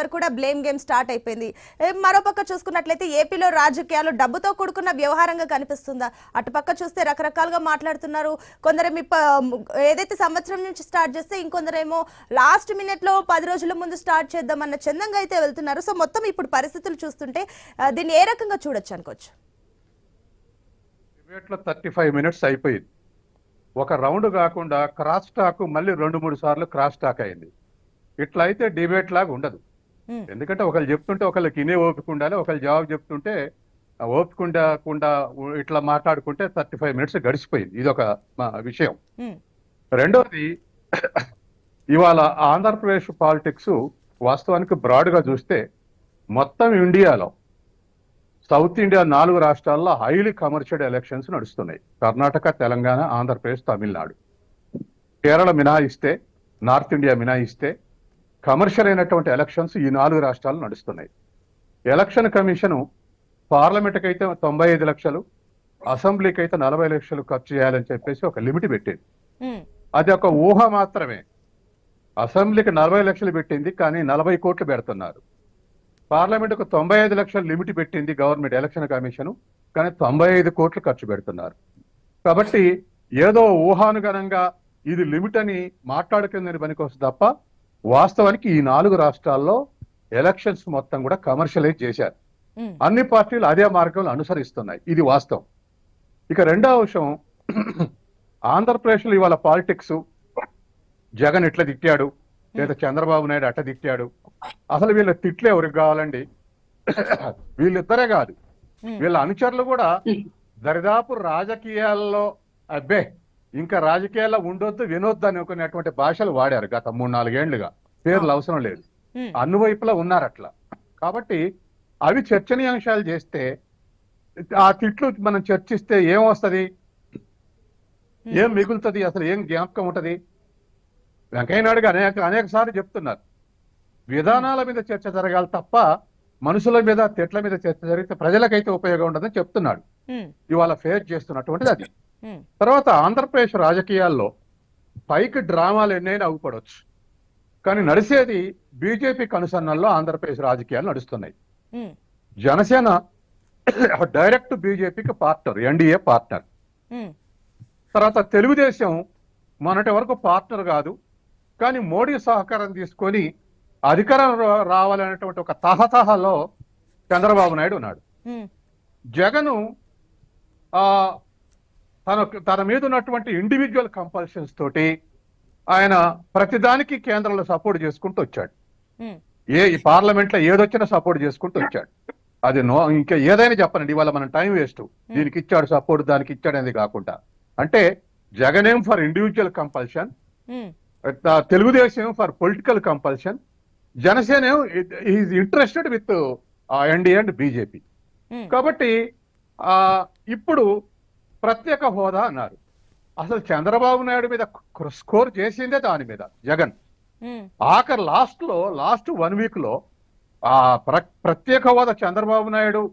వరకు కూడా blame game start అయిపోయింది. మరోపక్క చూసుకున్నట్లయితే ఏపీలో రాజకీయాలు డబ్బుతో కూడుకున్న వ్యవహారంగా కనిపిస్తుందా? అటుపక్క చూస్తే రకరకాలుగా మాట్లాడుతున్నారు. కొందరేమి ఏదైతే సంవత్సరం నుంచి స్టార్ట్ చేస్తే ఇంకొందరేమో లాస్ట్ మినిట్లో పది రోజుల ముందు స్టార్ట్ చేద్దామన్న చందంగా అయితే వెళ్తున్నారు. సో మొత్తం ఇప్పుడు పరిస్థితులు చూస్తుంటే దీన్ని ఏ రకంగా చూడొచ్చు అనుకోవచ్చు? డిబేట్లో థర్టీ ఫైవ్ మినిట్స్ అయిపోయింది. ఒక రౌండ్ కాకుండా క్రాస్ టాక్ మళ్ళీ రెండు మూడు సార్లు క్రాస్ టాక్ అయింది. ఇట్లా అయితే డిబేట్ లాగా ఉండదు. ఎందుకంటే ఒకళ్ళు చెప్తుంటే ఒకళ్ళకి ఇనే ఓపిక ఉండాలి ఒకళ్ళు జవాబు చెప్తుంటే ఆ ఓపిక ఉండకుండా ఇట్లా మాట్లాడుకుంటే థర్టీ ఫైవ్ మినిట్స్ గడిచిపోయింది. ఇది ఒక విషయం. ఉమ్, రెండవది ఇవాళ ఆంధ్రప్రదేశ్ పాలిటిక్స్ వాస్తవానికి బ్రాడ్గా చూస్తే మొత్తం ఇండియాలో సౌత్ ఇండియా నాలుగు రాష్ట్రాల్లో హైలీ కమర్షియల్ ఎలక్షన్స్ నడుస్తున్నాయి. కర్ణాటక తెలంగాణ ఆంధ్రప్రదేశ్ తమిళనాడు. కేరళ మినహాయిస్తే నార్త్ ఇండియా మినహాయిస్తే కమర్షియల్ అయినటువంటి ఎలక్షన్స్ ఈ నాలుగు రాష్ట్రాలు నడుస్తున్నాయి. ఎలక్షన్ కమిషన్ పార్లమెంట్కి అయితే తొంభై ఐదు లక్షలు అసెంబ్లీకి అయితే నలభై లక్షలు ఖర్చు చేయాలని చెప్పేసి ఒక లిమిట్ పెట్టింది. అది ఒక ఊహ మాత్రమే. అసెంబ్లీకి నలభై లక్షలు పెట్టింది కానీ నలభై కోట్లు పెడుతున్నారు. పార్లమెంటుకు తొంభై ఐదు లక్షలు లిమిట్ పెట్టింది గవర్నమెంట్ ఎలక్షన్ కమిషన్ కానీ తొంభై ఐదు కోట్లు ఖర్చు పెడుతున్నారు. కాబట్టి ఏదో ఊహానుగణంగా ఇది లిమిట్ అని మాట్లాడుకుందని పనికొస్తుంది తప్ప వాస్తవానికి ఈ నాలుగు రాష్ట్రాల్లో ఎలక్షన్స్ మొత్తం కూడా కమర్షియలైజ్ చేశారు. అన్ని పార్టీలు అదే మార్గంలో అనుసరిస్తున్నాయి. ఇది వాస్తవం. ఇక రెండవ విషయం ఆంధ్రప్రదేశ్లో ఇవాళ పాలిటిక్స్ జగన్ ఇట్లా తిట్టాడు? లేదా చంద్రబాబు నాయుడు అట్ట తిట్టాడు? అసలు వీళ్ళ తిట్లు ఎవరికి కావాలండి? వీళ్ళిద్దరే కాదు. వీళ్ళ అనుచరులు కూడా దరిదాపు రాజకీయాల్లో అబ్బే ఇంకా రాజకీయాల్లో ఉండొద్దు వినొద్దు అనుకునేటువంటి భాషలు వాడారు గత మూడు నాలుగేళ్ళుగా పేర్లు అవసరం లేదు. ఉమ్, అన్ని వైపులా ఉన్నారు అట్లా కాబట్టి అవి చర్చనీయాంశాలు చేస్తే ఆ తిట్లు మనం చర్చిస్తే ఏం వస్తది ఏం మిగులుతుంది? అసలు ఏం జ్ఞాపకం ఉంటది? వెంకయ్య నాయుడు గారు అనేక అనేక సార్లు చెప్తున్నారు. విధానాల మీద చర్చ జరగాలి తప్ప మనుషుల మీద తిట్ల మీద చర్చ జరిగితే ప్రజలకైతే ఉపయోగం ఉండదని చెప్తున్నాడు. ఇవాళ ఫేస్ చేస్తున్నటువంటిది అది. తర్వాత ఆంధ్రప్రదేశ్ రాజకీయాల్లో పైకి డ్రామాలు ఎన్నైనా అగుపడవచ్చు కానీ నడిచేది బీజేపీ కనుసన్నల్లో ఆంధ్రప్రదేశ్ రాజకీయాలు నడుస్తున్నాయి. ఉమ్, జనసేన డైరెక్ట్ బీజేపీకి పార్ట్నర్ ఎన్డీఏ పార్ట్నర్. ఉమ్, తర్వాత తెలుగుదేశం మొన్నటి వరకు పార్ట్నర్ కాదు కానీ మోడీ సహకారం తీసుకొని అధికారం రావాలనేటువంటి ఒక తహతహలో చంద్రబాబు నాయుడు ఉన్నాడు. జగను ఆ తన తన మీద ఉన్నటువంటి ఇండివిజువల్ కంపల్షన్స్ తోటి ఆయన ప్రతిదానికి కేంద్రంలో సపోర్ట్ చేసుకుంటూ వచ్చాడు. ఉమ్, ఏ ఈ పార్లమెంట్లో ఏదొచ్చినా సపోర్ట్ చేసుకుంటూ వచ్చాడు. అది నో ఇంకా ఏదైనా చెప్పనండి ఇవాళ మనం టైం వేస్ట్ దీనికి ఇచ్చాడు సపోర్ట్ దానికి ఇచ్చాడు అనేది కాకుండా. అంటే జగనేం for individual compulsion Telugu Desam for political compulsion Janasena is interested with NDA and BJP కాబట్టి ఇప్పుడు ప్రత్యేక హోదా అన్నారు. అసలు చంద్రబాబు నాయుడు మీద స్కోర్ చేసిందే దాని మీద జగన్. ఆఖరి లాస్ట్లో లాస్ట్ వన్ వీక్లో ఆ ప్ర- ప్రత్యేక హోదా చంద్రబాబు నాయుడు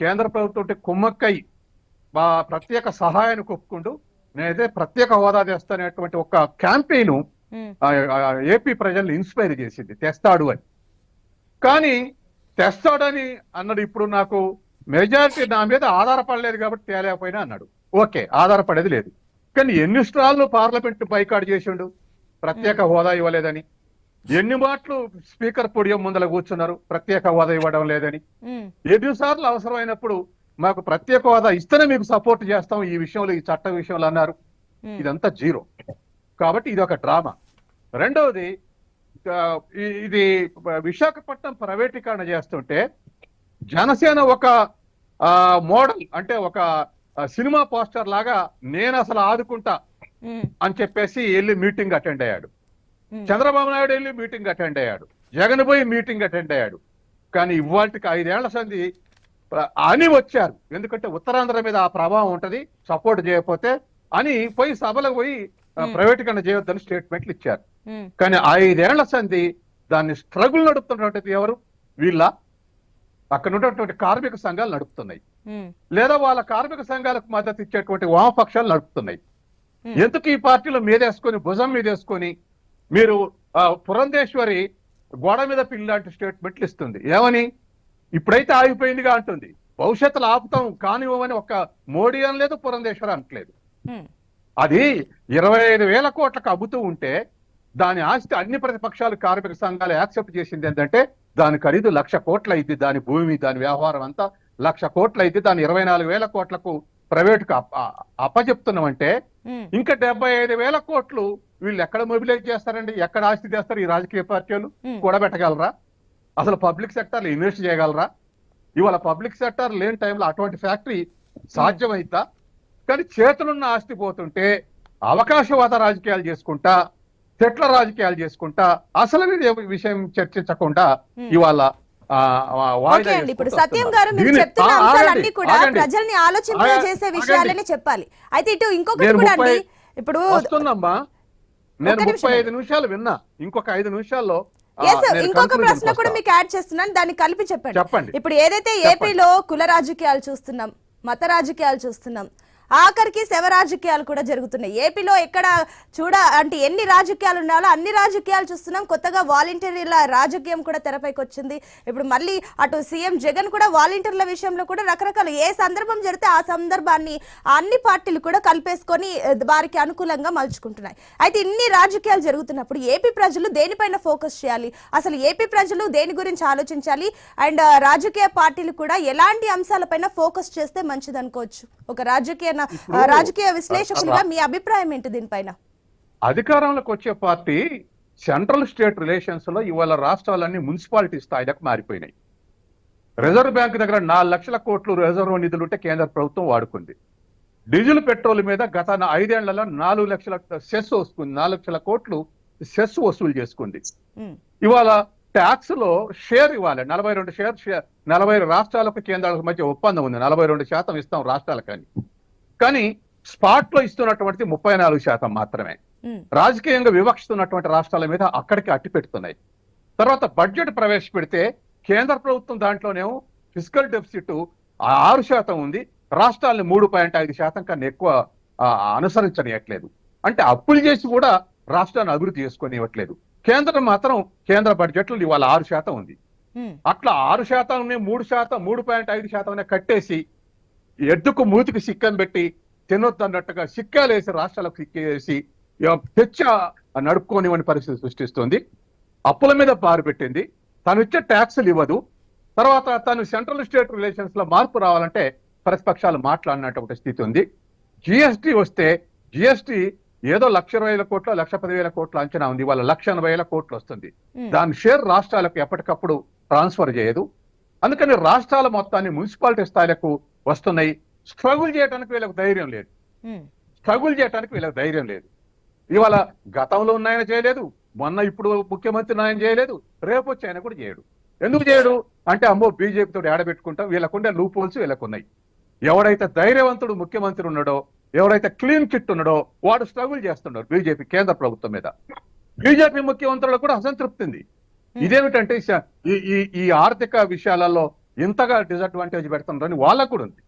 కేంద్ర ప్రభుత్వం కుమ్మక్కై ఆ ప్రత్యేక సహాయాన్ని ఒప్పుకుంటూ నేనైతే ప్రత్యేక హోదా తెస్తానేటువంటి ఒక క్యాంపెయిన్ ఏపీ ప్రజల్ని ఇన్స్పైర్ చేసింది తెస్తాడు అని. కానీ తెస్తాడని అన్నాడు ఇప్పుడు నాకు మెజారిటీ నా మీద ఆధారపడలేదు కాబట్టి తేలేకపోయినా అన్నాడు. ఓకే ఆధారపడేది లేదు. కానీ ఎన్ని స్టార్లు పార్లమెంట్ బైకాట్ చేసిండు? ప్రత్యేక హోదా ఇవ్వలేదని. ఎన్ని మాటలు స్పీకర్ పొడియం ముందర కూర్చున్నారు? ప్రత్యేక హోదా ఇవ్వడం లేదని. ఉమ్, ఎన్నిసార్లు అవసరమైనప్పుడు మాకు ప్రత్యేక హోదా ఇస్తేనే మీకు సపోర్ట్ చేస్తాం ఈ విషయంలో ఈ చట్ట విషయంలో అన్నారు. ఉమ్, ఇదంతా జీరో. కాబట్టి ఇది ఒక డ్రామా. రెండవది ఇది విశాఖపట్నం ప్రైవేటీకరణ చేస్తుంటే జనసేన ఒక మోడల్ అంటే ఒక సినిమా పోస్టర్ లాగా నేను అసలు ఆదుకుంటా అని చెప్పేసి వెళ్ళి మీటింగ్ అటెండ్ అయ్యాడు. చంద్రబాబు నాయుడు వెళ్ళి మీటింగ్ అటెండ్ అయ్యాడు. జగన్ పోయి మీటింగ్ అటెండ్ అయ్యాడు. కానీ ఇవాళకి ఐదేళ్ళ ప్ర- అని వచ్చారు. ఎందుకంటే ఉత్తరాంధ్ర మీద ఆ ప్రభావం ఉంటది సపోర్ట్ చేయకపోతే అని పోయి సభలకు పోయి. ప్రైవేటీకరణ చేయొద్దని స్టేట్మెంట్లు ఇచ్చారు. కానీ ఐదేళ్ళ సంది దాన్ని స్ట్రగుల్ నడుపుతున్నటువంటిది ఎవరు? వీళ్ళ? అక్కడ ఉన్నటువంటి కార్మిక సంఘాలు నడుపుతున్నాయి. లేదా వాళ్ళ కార్మిక సంఘాలకు మద్దతు ఇచ్చేటువంటి వామపక్షాలు నడుపుతున్నాయి. Hmm. ఎందుకు ఈ పార్టీలో మీదేసుకొని భుజం మీదేసుకొని మీరు పురంధేశ్వరి గోడ మీద పిల్లి లాంటి స్టేట్మెంట్లు ఇస్తుంది? ఏమని? ఇప్పుడైతే ఆగిపోయిందిగా అంటుంది. భవిష్యత్తులో ఆపుతాం కానివ్వమని ఒక మోడీ అనలేదు పురంధేశ్వర అనట్లేదు. ఉమ్, అది ఇరవై ఐదు వేల కోట్లకు అమ్ముతూ ఉంటే దాని ఆస్తి అన్ని ప్రతిపక్షాలు కార్మిక సంఘాలు యాక్సెప్ట్ చేసింది ఏంటంటే దాని ఖరీదు లక్ష కోట్ల అయింది దాని భూమి దాని వ్యవహారం అంతా లక్ష కోట్ల అయింది దాని ఇరవై నాలుగు వేల కోట్లకు ప్రైవేట్కు అప్పచెప్తున్నామంటే ఉమ్, ఇంకా డెబ్బై ఐదు వేల కోట్లు వీళ్ళు ఎక్కడ మొబిలైజ్ చేస్తారండి? ఎక్కడ ఆస్తి చేస్తారు ఈ రాజకీయ పార్టీలు. కూడబెట్టగలరా? అసలు పబ్లిక్ సెక్టర్ ఇన్వెస్ట్ చేయగలరా? ఇవాళ పబ్లిక్ సెక్టర్ లేని టైంలో అటువంటి ఫ్యాక్టరీ సాధ్యమైద్దా? కానీ చేతులున్న ఆస్తి పోతుంటే అవకాశవాద రాజకీయాలు చేసుకుంటా చెట్ల రాజకీయాలు చేసుకుంటా అసలు విషయం చర్చించకుండా. ఇవాళ ఓకే అండి ఇప్పుడు సత్యం. గారు మీరు చెప్తున్న అంశాలన్నీ కూడా. ప్రజల్ని ఆలోచింప చేసే. విషయాలని చెప్పాలి అయితే ఇటు ఇంకొకటి కూడా అండి ఇప్పుడు వస్తుందమ్మా నేను ముప్పై ఐదు. నిమిషాలు విన్నా ఇంకొక ఐదు నిమిషాల్లో ఇంకొక ప్రశ్న కూడా. మీకు యాడ్ చేస్తున్నాను దాన్ని కలిపి చెప్పండి చెప్పండి ఇప్పుడు ఏదైతే. ఏపీలో కుల రాజకీయాలు చూస్తున్నాం మత రాజకీయాలు చూస్తున్నాం ఆఖరికి శవ రాజకీయాలు కూడా జరుగుతున్నాయి. ఏపీలో ఎక్కడ చూడ అంటే ఎన్ని రాజకీయాలు ఉన్నాయో అన్ని రాజకీయాలు చూస్తున్నాం. కొత్తగా వాలంటీర్ల రాజకీయం కూడా తెరపైకి వచ్చింది. ఇప్పుడు మళ్ళీ అటు సీఎం జగన్ కూడా వాలంటీర్ల విషయంలో కూడా రకరకాల ఏ సందర్భం జరిగితే ఆ సందర్భాన్ని ఆ అన్ని పార్టీలు కూడా కలిపేసుకొని వారికి అనుకూలంగా మలుచుకుంటున్నాయి. అయితే ఇన్ని రాజకీయాలు జరుగుతున్నప్పుడు ఏపీ ప్రజలు దేనిపైన ఫోకస్ చేయాలి? అసలు ఏపీ ప్రజలు దేని గురించి ఆలోచించాలి? అండ్ రాజకీయ పార్టీలు కూడా ఎలాంటి అంశాలపైన ఫోకస్ చేస్తే మంచిది అనుకోవచ్చు ఒక రాజకీయ నా- ఇప్పుడు రాజకీయ విశ్లేషకులుగా మీ అభిప్రాయం ఏంటి దీనిపైన? అధికారంలోకి వచ్చే పార్టీ సెంట్రల్ స్టేట్ రిలేషన్స్లో ఇవాళ రాష్ట్రాలన్నీ మున్సిపాలిటీ స్థాయిలకు మారిపోయినాయి. రిజర్వ్ బ్యాంక్ దగ్గర నాలుగు లక్షల కోట్లు రిజర్వ్ నిధులు ఉంటే కేంద్ర ప్రభుత్వం వాడుకుంది. డీజిల్ పెట్రోల్ మీద గత ఐదేళ్ళలో నాలుగు లక్షల సెస్ వస్తుంది నాలుగు లక్షల కోట్లు సెస్ వసూలు చేసుకుంది. ఇవాళ ట్యాక్స్లో షేర్ ఇవ్వాలి నలభై రెండు షేర్ షేర్ నలభై రాష్ట్రాలకు కేంద్రాలకు మధ్య ఒప్పందం ఉంది నలభై రెండు శాతం ఇస్తాం రాష్ట్రాలకని కానీ స్పాట్లో ఇస్తున్నటువంటిది ముప్పై నాలుగు శాతం మాత్రమే. రాజకీయంగా వివక్షిస్తున్నటువంటి రాష్ట్రాల మీద అక్కడికి అట్టి పెడుతున్నాయి. తర్వాత బడ్జెట్ ప్రవేశపెడితే కేంద్ర ప్రభుత్వం దాంట్లోనేమో ఫిజికల్ డెఫిసిట్ ఆరు శాతం ఉంది. రాష్ట్రాలను మూడు పాయింట్ ఐదు శాతం కన్నా ఎక్కువ అనుసరించనియట్లేదు. అంటే అప్పులు చేసి కూడా రాష్ట్రాన్ని అభివృద్ధి చేసుకొని ఇవ్వట్లేదు కేంద్రం మాత్రం కేంద్ర బడ్జెట్లో ఇవాళ ఆరు శాతం ఉంది. అట్లా ఆరు శాతం మూడు శాతం మూడు పాయింట్ ఐదు శాతం కట్టేసి ఎద్దుకు మూతికి సిక్కం పెట్టి తినొద్దు అన్నట్టుగా సిక్కాలు వేసి రాష్ట్రాలకు సిక్కేసి తెచ్చ నడుపుకోనివని పరిస్థితి సృష్టిస్తుంది. అప్పుల మీద పారు పెట్టింది. తను ఇచ్చే ట్యాక్సులు ఇవ్వదు. తర్వాత తను సెంట్రల్ స్టేట్ రిలేషన్స్లో మార్పు రావాలంటే ప్రతిపక్షాలు మాట్లాడినటువంటి స్థితి ఉంది. జిఎస్టి వస్తే జిఎస్టి ఏదో లక్ష ఇరవై వేల కోట్ల లక్ష పదివేల కోట్ల అంచనా ఉంది. వాళ్ళ లక్ష ఎనభై వేల కోట్లు వస్తుంది. దాని షేర్ రాష్ట్రాలకు ఎప్పటికప్పుడు ట్రాన్స్ఫర్ చేయదు. అందుకని రాష్ట్రాల మొత్తాన్ని మున్సిపాలిటీ స్థాయిలకు వస్తున్నాయి. స్ట్రగుల్ చేయడానికి వీళ్ళకి ధైర్యం లేదు. స్ట్రగుల్ చేయడానికి వీళ్ళకి ధైర్యం లేదు. ఇవాళ గతంలో ఉన్నాయన చేయలేదు. మొన్న ఇప్పుడు ముఖ్యమంత్రి నాయన చేయలేదు. రేపు వచ్చి ఆయన కూడా చేయడు. ఎందుకు చేయడు? అంటే అమ్మో బీజేపీ తోటి ఆడబెట్టుకుంటాం. వీళ్ళకుండే లూప్ హోల్స్ వీళ్ళకు ఉన్నాయి ఎవడైతే ధైర్యవంతుడు ముఖ్యమంత్రి ఉన్నాడో ఎవడైతే క్లీన్ చిట్ ఉన్నాడో వాడు స్ట్రగుల్ చేస్తున్నాడు బీజేపీ కేంద్ర ప్రభుత్వం మీద. బీజేపీ ముఖ్యమంత్రులకు కూడా అసంతృప్తి ఉంది. ఇదేమిటంటే ఈ ఈ ఆర్థిక విషయాలలో ఇంతగా డిసడ్వాంటేజ్ పెడుతున్నారని వాళ్ళకు కూడా ఉంది.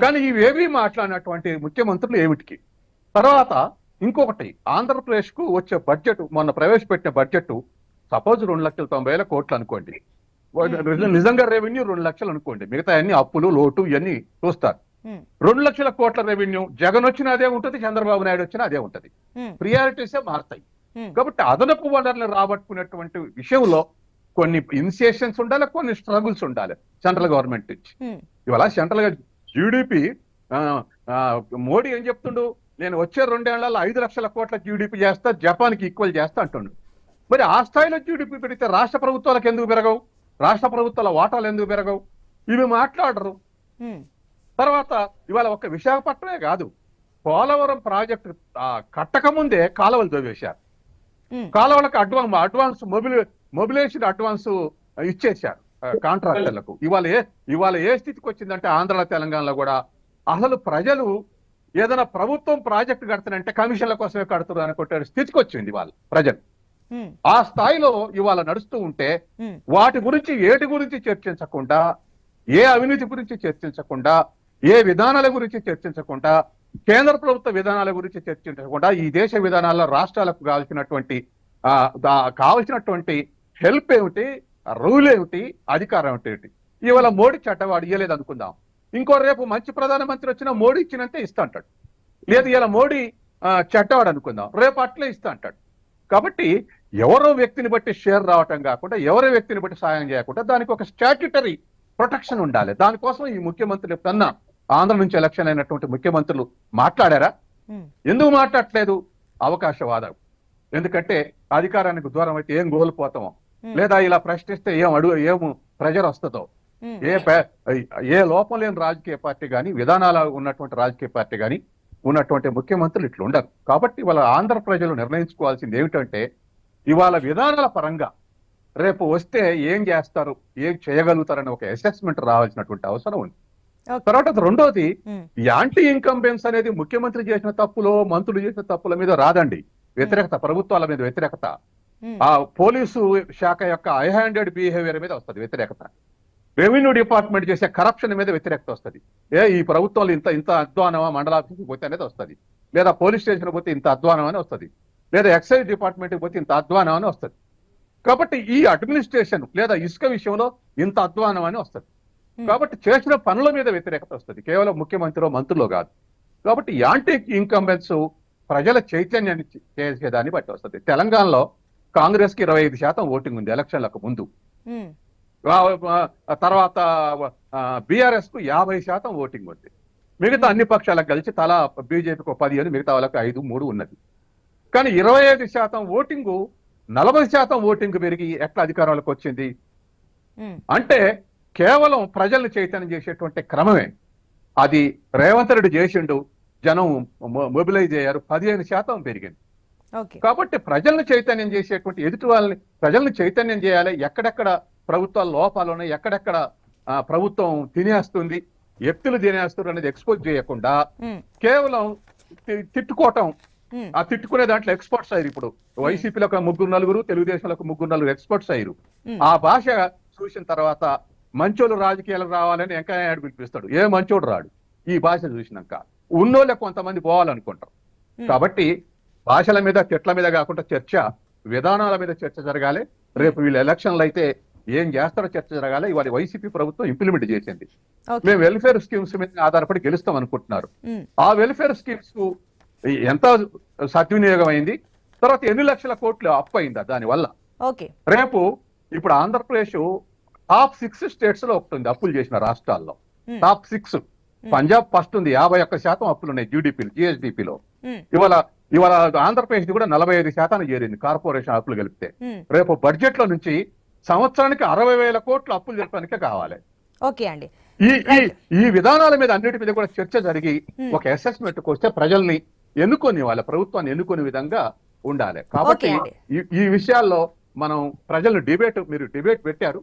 కానీ ఇవేవి మాట్లాడినటువంటి ముఖ్యమంత్రులు ఏమిటికి? తర్వాత ఇంకొకటి ఆంధ్రప్రదేశ్కు వచ్చే బడ్జెట్ మొన్న ప్రవేశపెట్టిన బడ్జెట్ సపోజ్ రెండు లక్షల తొంభై వేల కోట్లు అనుకోండి. నిజ- నిజంగా రెవెన్యూ రెండు లక్షలు అనుకోండి. మిగతా అన్ని అప్పులు లోటు ఇవన్నీ చూస్తారు. రెండు లక్షల కోట్ల రెవెన్యూ జగన్ వచ్చినా అదే ఉంటది చంద్రబాబు నాయుడు వచ్చినా అదే ఉంటది. ప్రియారిటీసే మారుతాయి. కాబట్టి అదనపు వనరులు రాబట్టుకునేటువంటి విషయంలో కొన్ని ఇనిషియేషన్స్ ఉండాలి కొన్ని స్ట్రగుల్స్ ఉండాలి సెంట్రల్ గవర్నమెంట్ నుంచి. ఉమ్, ఇవాళ సెంట్రల్గా జీడిపి మోడీ ఏం చెప్తుండు? నేను వచ్చే రెండేళ్ళలో ఐదు లక్షల కోట్ల జీడిపి చేస్తా జపాన్కి ఈక్వల్ చేస్తా అంటుండు. మరి ఆ స్థాయిలో జీడిపి పెడితే రాష్ట్ర ప్రభుత్వాలకు ఎందుకు పెరగవు? రాష్ట్ర ప్రభుత్వాల వాటాలు ఎందుకు పెరగవు? ఇవి మాట్లాడరు. ఉమ్, తర్వాత ఇవాళ ఒక విశాఖపట్నమే కాదు పోలవరం ప్రాజెక్టు కట్టకముందే కాలువలు దోవేశారు ఉమ్, కాలువలకు అడ్వాన్స్ అడ్వాన్స్ మొబిలి మొబిలేషన్ అడ్వాన్స్ ఇచ్చేశారు కాంట్రాక్టర్లకు. ఇవాళ ఏ ఇవాళ ఏ స్థితికి వచ్చిందంటే ఆంధ్ర తెలంగాణలో కూడా అసలు ప్రజలు ఏదైనా ప్రభుత్వం ప్రాజెక్టు కడతానంటే కమిషన్ల కోసమే కడుతున్నారు అనుకుంటే స్థితికి వచ్చింది ఇవాళ ప్రజలు. ఆ స్థాయిలో ఇవాళ నడుస్తూ ఉంటే వాటి గురించి ఏటి గురించి చర్చించకుండా ఏ అవినీతి గురించి చర్చించకుండా ఏ విధానాల గురించి చర్చించకుండా కేంద్ర ప్రభుత్వ విధానాల గురించి చర్చించకుండా ఈ దేశ విధానాల్లో రాష్ట్రాలకు కావాల్సినటువంటి కావలసినటువంటి హెల్ప్ ఏమిటి? రూల్ ఏమిటి? అధికారం ఏమిటి? ఇవాళ మోడీ చట్టం వాడు ఇయ్యలేదు అనుకుందాం. ఇంకో రేపు మంచి ప్రధానమంత్రి వచ్చినా మోడీ ఇచ్చినంతే ఇస్తా అంటాడు. లేదు ఇలా మోడీ ఆ, చెడ్డవాడు అనుకుందాం. రేపు అట్లే ఇస్తా అంటాడు. కాబట్టి ఎవరో వ్యక్తిని బట్టి షేర్ రావటం కాకుండా ఎవరో వ్యక్తిని బట్టి సాయం చేయకుండా దానికి ఒక స్టాట్యుటరీ ప్రొటెక్షన్ ఉండాలి. దానికోసం ఈ ముఖ్యమంత్రులు ఎప్పుడన్నా ఆంధ్ర నుంచి ఎలక్షన్ అయినటువంటి ముఖ్యమంత్రులు మాట్లాడారా? ఎందుకు మాట్లాడట్లేదు? అవకాశవాదం. ఎందుకంటే అధికారానికి దూరం అయితే ఏం కోల్పోతామో ఉమ్, లేదా ఇలా ప్రశ్నిస్తే ఏం అడుగు ఏం ప్రెజర్ వస్తుందో. ఉమ్, ఏ ఏ లోపం లేని రాజకీయ పార్టీ కానీ విధానాలు ఉన్నటువంటి రాజకీయ పార్టీ కానీ ఉన్నటువంటి ముఖ్యమంత్రులు ఇట్లా ఉండరు. కాబట్టి వాళ్ళ ఆంధ్ర ప్రజలు నిర్ణయించుకోవాల్సింది ఏమిటంటే ఇవాళ విధానాల పరంగా రేపు వస్తే ఏం చేస్తారు ఏం చేయగలుగుతారని ఒక అసెస్మెంట్ రావాల్సినటువంటి అవసరం ఉంది. తర్వాత రెండోది ఈ యాంటీ ఇన్కంబెన్స్ అనేది ముఖ్యమంత్రి చేసిన తప్పులో మంత్రులు చేసిన తప్పుల మీద రాదండి. వ్యతిరేకత ప్రభుత్వాల మీద వ్యతిరేకత. ఆ పోలీసు శాఖ యొక్క ఐ హ్యాండెడ్ బిహేవియర్ మీద వస్తుంది వ్యతిరేకత. రెవెన్యూ డిపార్ట్మెంట్ చేసే కరప్షన్ మీద వ్యతిరేకత వస్తుంది. ఏ ఈ ప్రభుత్వాలు ఇంత ఇంత అధ్వానమా మండలాఫీస్కి పోతే అనేది వస్తుంది. లేదా పోలీస్ స్టేషన్ పోతే ఇంత అధ్వానం అని వస్తుంది. లేదా ఎక్సైజ్ డిపార్ట్మెంట్కి పోతే ఇంత అధ్వానం అని వస్తుంది. కాబట్టి ఈ అడ్మినిస్ట్రేషన్ లేదా ఇసుక విషయంలో ఇంత అధ్వానం అని వస్తుంది. Hmm. కాబట్టి చేసిన పనుల మీద వ్యతిరేకత వస్తుంది. కేవలం ముఖ్యమంత్రిలో మంత్రులు కాదు. కాబట్టి యాంటీ ఇన్కంబెన్స్ ప్రజల చైతన్యాన్ని చేసేదాన్ని బట్టి వస్తుంది. తెలంగాణలో కాంగ్రెస్కి ఇరవై ఐదు శాతం ఓటింగ్ ఉంది ఎలక్షన్లకు ముందు. తర్వాత బీఆర్ఎస్కు యాభై శాతం ఓటింగ్ ఉంది. మిగతా అన్ని పక్షాలకు కలిసి తలా బీజేపీకి ఒక పదిహేను మిగతా వాళ్ళకి ఐదు మూడు ఉన్నది. కానీ ఇరవై ఐదు శాతం ఓటింగు నలభై శాతం ఓటింగ్ పెరిగి ఎట్లా అధికారంలోకి వచ్చింది? అంటే కేవలం ప్రజల్ని చైతన్యం చేసేటువంటి క్రమమే. అది రేవంత్ రెడ్డి చేసిండు జనం మొబిలైజ్ అయ్యారు పదిహేను శాతం పెరిగింది. కాబట్టి ప్రజల్ని చైతన్యం చేసేటువంటి ఎదుటి వాళ్ళని ప్రజల్ని చైతన్యం చేయాలి. ఎక్కడెక్కడ ప్రభుత్వాల లోపాలు ఉన్నాయి ఎక్కడెక్కడ ఆ, ప్రభుత్వం తినేస్తుంది వ్యక్తులు తినేస్తున్నారు అనేది ఎక్స్పోజ్ చేయకుండా కేవలం తిట్టుకోవటం. ఆ తిట్టుకునే దాంట్లో ఎక్స్పర్ట్స్ అయ్యారు ఇప్పుడు. వైసీపీలో ఒక ముగ్గురు నలుగురు తెలుగుదేశంలో ఒక ముగ్గురు నలుగురు ఎక్స్పర్ట్స్ అయ్యారు ఆ భాష చూసిన తర్వాత మంచోళ్ళు రాజకీయాలకు రావాలని వెంకయ్య నాయుడు పిలిపిస్తాడు. ఏ మంచోడు రాడు. ఈ భాష చూసినాక. ఉన్నోళ్ళే కొంతమంది పోవాలనుకుంటారు. కాబట్టి భాషల మీద చెట్ల మీద కాకుండా చర్చ విధానాల మీద చర్చ జరగాలి. రేపు వీళ్ళు ఎలక్షన్లు అయితే ఏం చేస్తారో చర్చ జరగాలి. ఇవాళ వైసీపీ ప్రభుత్వం ఇంప్లిమెంట్ చేసింది. మేము వెల్ఫేర్ స్కీమ్స్ మీద ఆధారపడి గెలుస్తాం అనుకుంటున్నారు. ఆ వెల్ఫేర్ స్కీమ్స్కు ఎంత సద్వినియోగం అయింది? తర్వాత ఎన్ని లక్షల కోట్లు అప్పు అయిందా దానివల్ల? రేపు ఇప్పుడు ఆంధ్రప్రదేశ్ టాప్ సిక్స్ స్టేట్స్లో ఒకటి ఉంది అప్పులు చేసిన రాష్ట్రాల్లో. టాప్ సిక్స్ పంజాబ్ ఫస్ట్ ఉంది యాభై ఒక్క శాతం అప్పులు ఉన్నాయి జీడిపి జిఎస్డిపిలో ఇవాళ ఇవాళ ఆంధ్రప్రదేశ్ కూడా నలభై ఐదు శాతానికి చేరింది కార్పొరేషన్ అప్పులు కలిపితే ఉమ్, రేపు బడ్జెట్లో నుంచి సంవత్సరానికి అరవై వేల కోట్ల అప్పులు జరపడానికే కావాలి. ఓకే అండి. ఈ ఈ విధానాల మీద అన్నిటి మీద కూడా చర్చ జరిగి. ఒక అసెస్మెంట్ వస్తే ప్రజల్ని ఎన్నుకొని వాళ్ళ ప్రభుత్వాన్ని ఎన్నుకునే విధంగా ఉండాలి. కాబట్టి. ఈ విషయాల్లో మనం ప్రజలు డిబేట్ మీరు డిబేట్ పెట్టారు.